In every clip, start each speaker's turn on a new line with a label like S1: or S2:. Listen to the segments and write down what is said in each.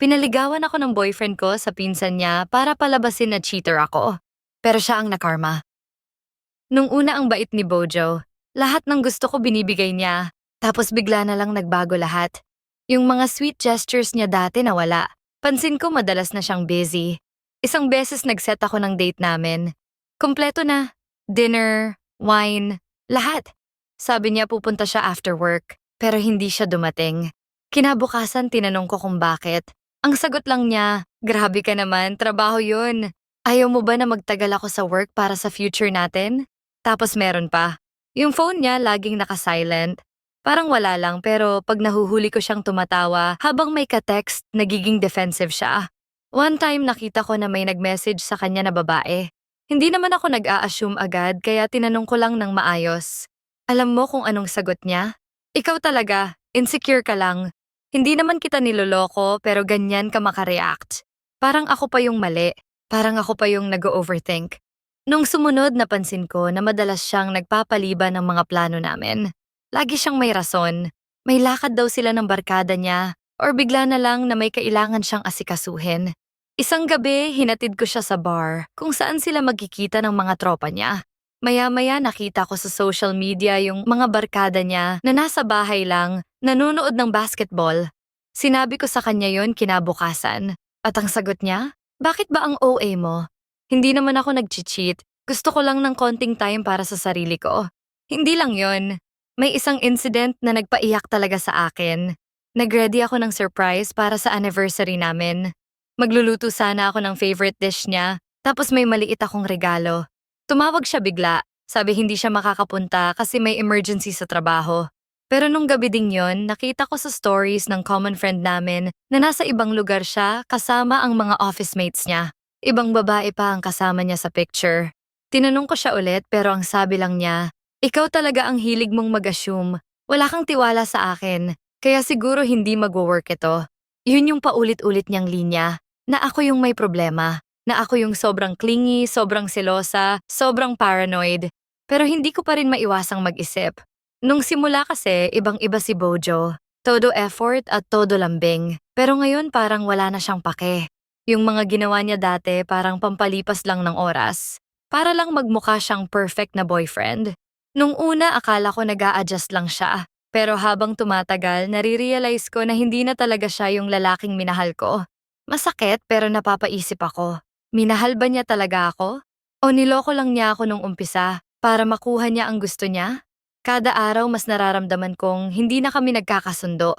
S1: Pinaligawan ako ng boyfriend ko sa pinsan niya para palabasin na cheater ako. Pero siya ang nakarma. Nung una ang bait ni Bojo, lahat ng gusto ko binibigay niya. Tapos bigla na lang nagbago lahat. Yung mga sweet gestures niya dati nawala. Pansin ko madalas na siyang busy. Isang beses nag-set ako ng date namin. Kompleto na. Dinner, wine, lahat. Sabi niya pupunta siya after work, pero hindi siya dumating. Kinabukasan tinanong ko kung bakit. Ang sagot lang niya, grabe ka naman, trabaho yun. Ayaw mo ba na magtagal ako sa work para sa future natin? Tapos meron pa. Yung phone niya laging naka-silent. Parang wala lang pero pag nahuhuli ko siyang tumatawa habang may ka-text, nagiging defensive siya. One time nakita ko na may nag-message sa kanya na babae. Hindi naman ako nag-a-assume agad kaya tinanong ko lang ng maayos. Alam mo kung anong sagot niya? Ikaw talaga, insecure ka lang. Hindi naman kita niloloko pero ganyan ka makareact. Parang ako pa yung mali. Parang ako pa yung nag-overthink. Nung sumunod napansin ko na madalas siyang nagpapaliban ng mga plano namin. Lagi siyang may rason. May lakad daw sila ng barkada niya or bigla na lang na may kailangan siyang asikasuhin. Isang gabi, hinatid ko siya sa bar kung saan sila magkikita ng mga tropa niya. Maya-maya nakita ko sa social media yung mga barkada niya na nasa bahay lang, nanonood ng basketball. Sinabi ko sa kanya yon kinabukasan. At ang sagot niya, bakit ba ang OA mo? Hindi naman ako nag-cheat. Gusto ko lang ng konting time para sa sarili ko. Hindi lang yon. May isang incident na nagpaiyak talaga sa akin. Nagready ako ng surprise para sa anniversary namin. Magluluto sana ako ng favorite dish niya, tapos may maliit akong regalo. Tumawag siya bigla, sabi hindi siya makakapunta kasi may emergency sa trabaho. Pero nung gabi ding yon, nakita ko sa stories ng common friend namin na nasa ibang lugar siya kasama ang mga office mates niya. Ibang babae pa ang kasama niya sa picture. Tinanong ko siya ulit pero ang sabi lang niya, ikaw talaga ang hilig mong mag-assume. Wala kang tiwala sa akin, kaya siguro hindi magwo-work ito. Yun yung paulit-ulit niyang linya, na ako yung may problema, na ako yung sobrang clingy, sobrang selosa, sobrang paranoid. Pero hindi ko pa rin maiwasang mag-isip. Nung simula kasi, ibang-iba si Bojo. Todo effort at todo lambing. Pero ngayon parang wala na siyang pake. Yung mga ginawa niya dati parang pampalipas lang ng oras. Para lang magmukha siyang perfect na boyfriend. Nung una akala ko nag adjust lang siya. Pero habang tumatagal, nare-realize ko na hindi na talaga siya yung lalaking minahal ko. Masakit pero napapaisip ako. Minahal ba niya talaga ako? O niloko lang niya ako nung umpisa para makuha niya ang gusto niya? Kada araw mas nararamdaman kong hindi na kami nagkakasundo.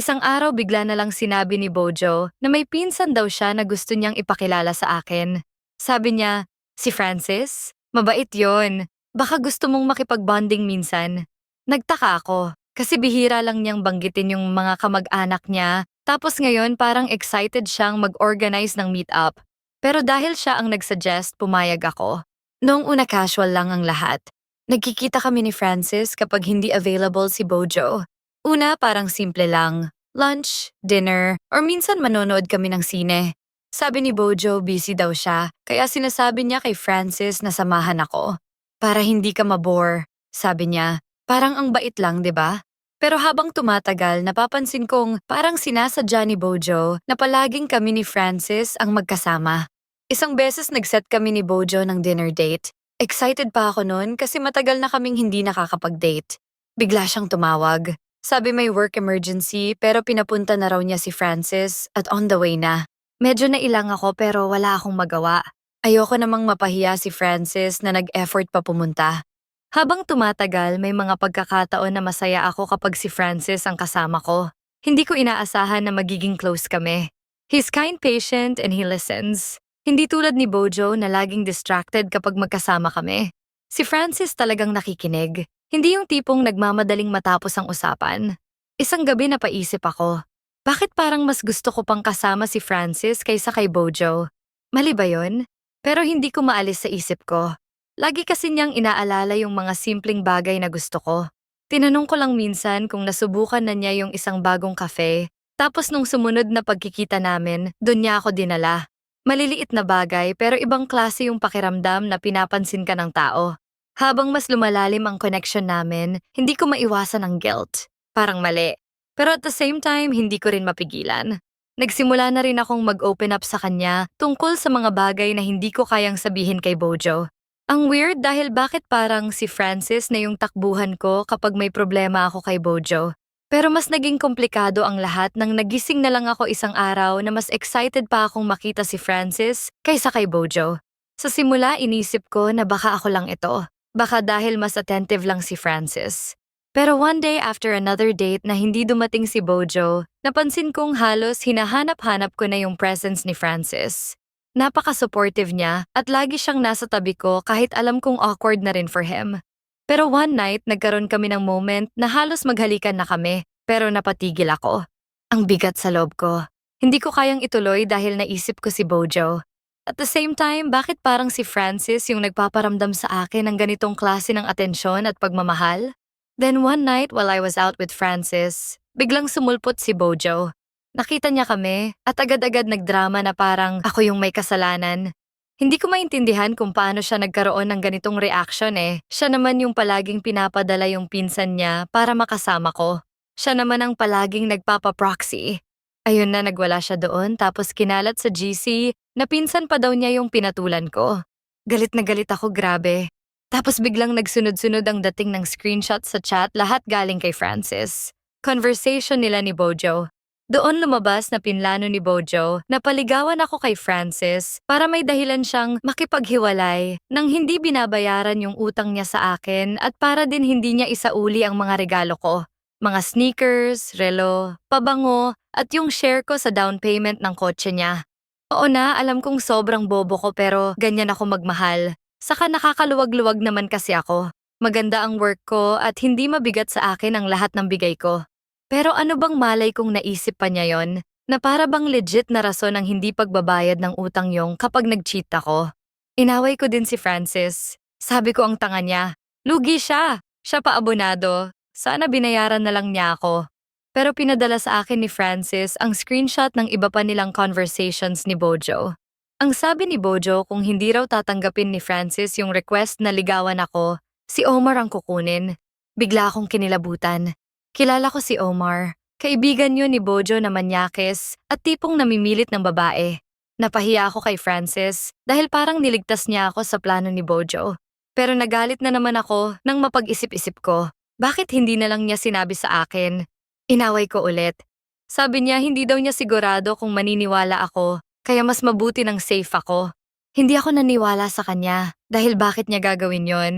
S1: Isang araw bigla na lang sinabi ni Bojo na may pinsan daw siya na gusto niyang ipakilala sa akin. Sabi niya, si Francis? Mabait yon. Baka gusto mong makipag-bonding minsan. Nagtaka ako kasi bihira lang niyang banggitin yung mga kamag-anak niya tapos ngayon parang excited siyang mag-organize ng meet-up. Pero dahil siya ang nagsuggest, pumayag ako. Noong una casual lang ang lahat. Nagkikita kami ni Francis kapag hindi available si Bojo. Una parang simple lang. Lunch, dinner, or minsan manonood kami ng sine. Sabi ni Bojo busy daw siya, kaya sinasabi niya kay Francis na samahan ako. Para hindi ka mabore, sabi niya. Parang ang bait lang, 'di ba? Pero habang tumatagal, napapansin kong parang sinasadya ni Bojo na palaging kami ni Francis ang magkasama. Isang beses nag-set kami ni Bojo ng dinner date. Excited pa ako noon kasi matagal na kaming hindi nakakapag-date. Bigla siyang tumawag. Sabi may work emergency pero pinapunta na raw niya si Francis at on the way na. Medyo nailang ako pero wala akong magawa. Ayoko namang mapahiya si Francis na nag-effort pa pumunta. Habang tumatagal, may mga pagkakataon na masaya ako kapag si Francis ang kasama ko. Hindi ko inaasahan na magiging close kami. He's kind patient and he listens. Hindi tulad ni Bojo na laging distracted kapag magkasama kami. Si Francis talagang nakikinig. Hindi yung tipong nagmamadaling matapos ang usapan. Isang gabi napaisip ako, bakit parang mas gusto ko pang kasama si Francis kaysa kay Bojo? Mali ba yun? Pero hindi ko maalis sa isip ko. Lagi kasi niyang inaalala yung mga simpleng bagay na gusto ko. Tinanong ko lang minsan kung nasubukan na niya yung isang bagong cafe, tapos nung sumunod na pagkikita namin, doon niya ako dinala. Maliliit na bagay pero ibang klase yung pakiramdam na pinapansin ka ng tao. Habang mas lumalalim ang connection namin, hindi ko maiwasan ang guilt. Parang mali. Pero at the same time, hindi ko rin mapigilan. nagsimula na rin akong mag-open up sa kanya tungkol sa mga bagay na hindi ko kayang sabihin kay Bojo. Ang weird dahil bakit parang si Francis na yung takbuhan ko kapag may problema ako kay Bojo. Pero mas naging komplikado ang lahat nang nagising na lang ako isang araw na mas excited pa akong makita si Francis kaysa kay Bojo. Sa simula inisip ko na baka ako lang ito. Baka dahil mas attentive lang si Francis. Pero one day after another date na hindi dumating si Bojo, napansin kong halos hinahanap-hanap ko na yung presence ni Francis. Napaka-supportive niya at lagi siyang nasa tabi ko kahit alam kong awkward na rin for him. Pero one night, nagkaroon kami ng moment na halos maghalikan na kami, pero napatigil ako. Ang bigat sa loob ko. Hindi ko kayang ituloy dahil naisip ko si Bojo. At the same time, bakit parang si Francis yung nagpaparamdam sa akin ng ganitong klase ng atensyon at pagmamahal? Then one night while I was out with Francis, biglang sumulpot si Bojo. Nakita niya kami at agad-agad nagdrama na parang ako yung may kasalanan. Hindi ko maintindihan kung paano siya nagkaroon ng ganitong reaction eh. Siya naman yung palaging pinapadala yung pinsan niya para makasama ko. Siya naman ang palaging nagpapaproxy. Ayun na nagwala siya doon tapos kinalat sa GC na pinsan pa daw niya yung pinatulan ko. Galit na galit ako grabe. Tapos biglang nagsunod-sunod ang dating ng screenshot sa chat lahat galing kay Francis. Conversation nila ni Bojo. Doon lumabas na pinlano ni Bojo na paligawan ako kay Francis para may dahilan siyang makipaghiwalay nang hindi binabayaran yung utang niya sa akin at para din hindi niya isauli ang mga regalo ko. Mga sneakers, relo, pabango at yung share ko sa down payment ng kotse niya. Oo na, alam kong sobrang bobo ko pero ganyan ako magmahal. Saka nakakaluwag-luwag naman kasi ako. Maganda ang work ko at hindi mabigat sa akin ang lahat ng bigay ko. Pero ano bang malay kung naisip pa niya yon? Na para bang legit na rason ang hindi pagbabayad ng utang yung kapag nag-cheat ako? Inaway ko din si Francis. Sabi ko ang tanga niya. Lugi siya. Siya pa abonado. Sana binayaran na lang niya ako. Pero pinadala sa akin ni Francis ang screenshot ng iba pa nilang conversations ni Bojo. Ang sabi ni Bojo kung hindi raw tatanggapin ni Francis yung request na ligawan ako, si Omar ang kukunin. Bigla akong kinilabutan. Kilala ko si Omar. Kaibigan yun ni Bojo na manyakes at tipong namimilit ng babae. Napahiya ako kay Francis dahil parang niligtas niya ako sa plano ni Bojo. Pero nagalit na naman ako nang mapag-isip-isip ko. Bakit hindi na lang niya sinabi sa akin? Inaway ko ulit. Sabi niya hindi daw niya sigurado kung maniniwala ako, kaya mas mabuti ng safe ako. Hindi ako naniwala sa kanya dahil bakit niya gagawin yon?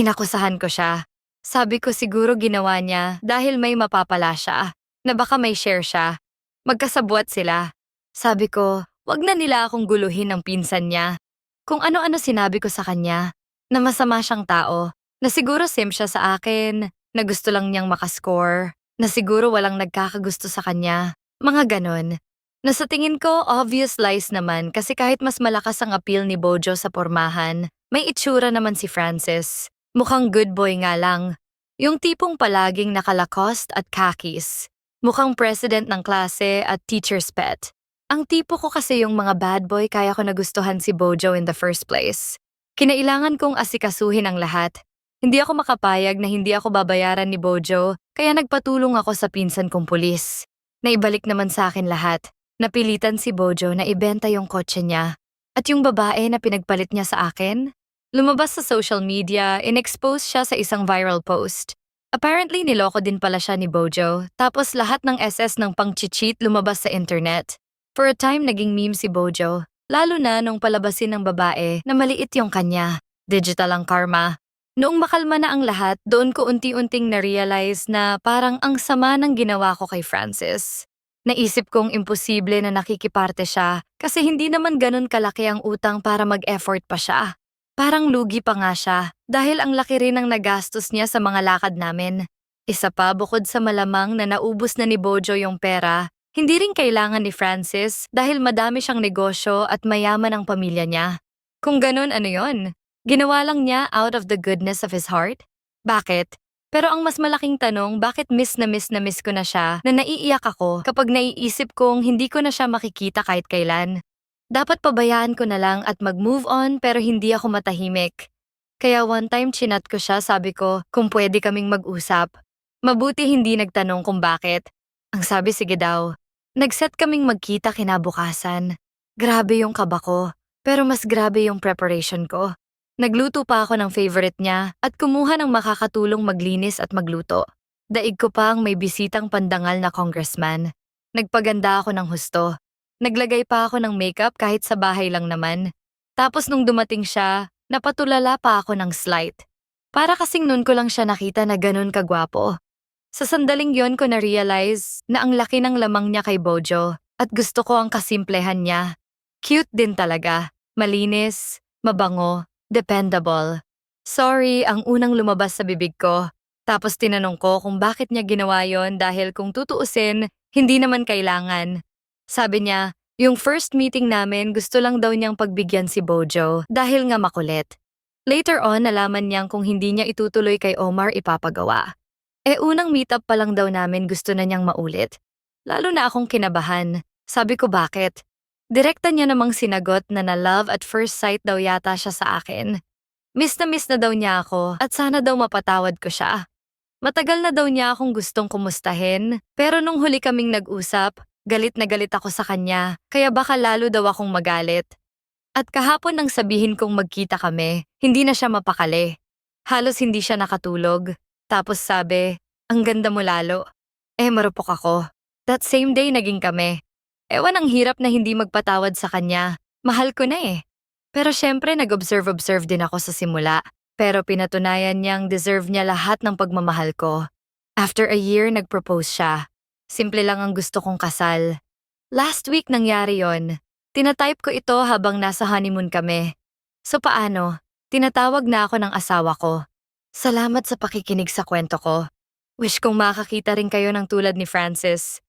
S1: Inakusahan ko siya. Sabi ko siguro ginawa niya dahil may mapapala siya, na baka may share siya. Magkasabwat sila. Sabi ko, wag na nila akong guluhin ng pinsan niya. Kung ano-ano sinabi ko sa kanya, na masama siyang tao, na siguro sim siya sa akin, na gusto lang niyang makascore, na siguro walang nagkakagusto sa kanya, mga ganon. Na sa tingin ko, obvious lies naman kasi kahit mas malakas ang appeal ni Bojo sa pormahan, may itsura naman si Francis. Mukhang good boy nga lang. Yung tipong palaging nakalakost at khakis. Mukhang president ng klase at teacher's pet. Ang tipo ko kasi yung mga bad boy kaya ko nagustuhan si Bojo in the first place. Kinailangan kong asikasuhin ang lahat. Hindi ako makapayag na hindi ako babayaran ni Bojo, kaya nagpatulong ako sa pinsan kong pulis. Naibalik naman sa akin lahat. Napilitan si Bojo na ibenta yung kotse niya. At yung babae na pinagpalit niya sa akin, lumabas sa social media, in-expose siya sa isang viral post. Apparently niloko din pala siya ni Bojo, tapos lahat ng SS ng pang-cheat lumabas sa internet. For a time naging meme si Bojo, lalo na nung palabasin ng babae na maliit yung kanya. Digital ang karma. Noong makalma na ang lahat, doon ko unti-unting na-realize na parang ang sama ng ginawa ko kay Francis. Naisip kong imposible na nakikiparte siya kasi hindi naman ganun kalaki ang utang para mag-effort pa siya. Parang lugi pa nga siya dahil ang laki rin ng nagastos niya sa mga lakad namin. Isa pa bukod sa malamang na naubos na ni Bojo yung pera, hindi rin kailangan ni Francis dahil madami siyang negosyo at mayaman ang pamilya niya. Kung ganun ano yon? Ginawa lang niya out of the goodness of his heart? Bakit? Pero ang mas malaking tanong, bakit miss na miss na miss ko na siya na naiiyak ako kapag naiisip kong hindi ko na siya makikita kahit kailan? Dapat pabayaan ko na lang at mag-move on pero hindi ako matahimik. Kaya one time chinat ko siya sabi ko kung pwede kaming mag-usap. Mabuti hindi nagtanong kung bakit. Ang sabi sige daw. Nagset kaming magkita kinabukasan. Grabe yung kaba ko, pero mas grabe yung preparation ko. Nagluto pa ako ng favorite niya at kumuha ng makakatulong maglinis at magluto. Daig ko pa ang may bisitang pandangal na congressman. Nagpaganda ako ng husto. Naglagay pa ako ng makeup kahit sa bahay lang naman. Tapos nung dumating siya, napatulala pa ako ng slight. Para kasing nun ko lang siya nakita na ganun kagwapo. Sa sandaling yon ko na-realize na ang laki ng lamang niya kay Bojo at gusto ko ang kasimplehan niya. Cute din talaga. Malinis, mabango, dependable. Sorry, ang unang lumabas sa bibig ko. Tapos tinanong ko kung bakit niya ginawa yon dahil kung tutuusin, hindi naman kailangan. Sabi niya, yung first meeting namin gusto lang daw niyang pagbigyan si Bojo dahil nga makulit. Later on, nalaman niyang kung hindi niya itutuloy kay Omar ipapagawa. Eh unang meetup pa lang daw namin gusto na niyang maulit. Lalo na akong kinabahan. Sabi ko bakit? Direkta niya namang sinagot na na love at first sight daw yata siya sa akin. Miss na miss na daw niya ako at sana daw mapatawad ko siya. Matagal na daw niya akong gustong kumustahin, pero nung huli kaming nag-usap, galit na galit ako sa kanya, kaya baka lalo daw akong magalit. At kahapon nang sabihin kong magkita kami, hindi na siya mapakali. Halos hindi siya nakatulog. Tapos sabi, ang ganda mo lalo. Eh marupok ako. That same day naging kami. Ewan ang hirap na hindi magpatawad sa kanya. Mahal ko na eh. Pero syempre nag-observe-observe din ako sa simula. Pero pinatunayan niyang deserve niya lahat ng pagmamahal ko. After a year, nag-propose siya. Simple lang ang gusto kong kasal. Last week nangyari yon. Tinatype ko ito habang nasa honeymoon kami. So paano? Tinatawag na ako ng asawa ko. Salamat sa pakikinig sa kwento ko. Wish kong makakita rin kayo ng tulad ni Francis.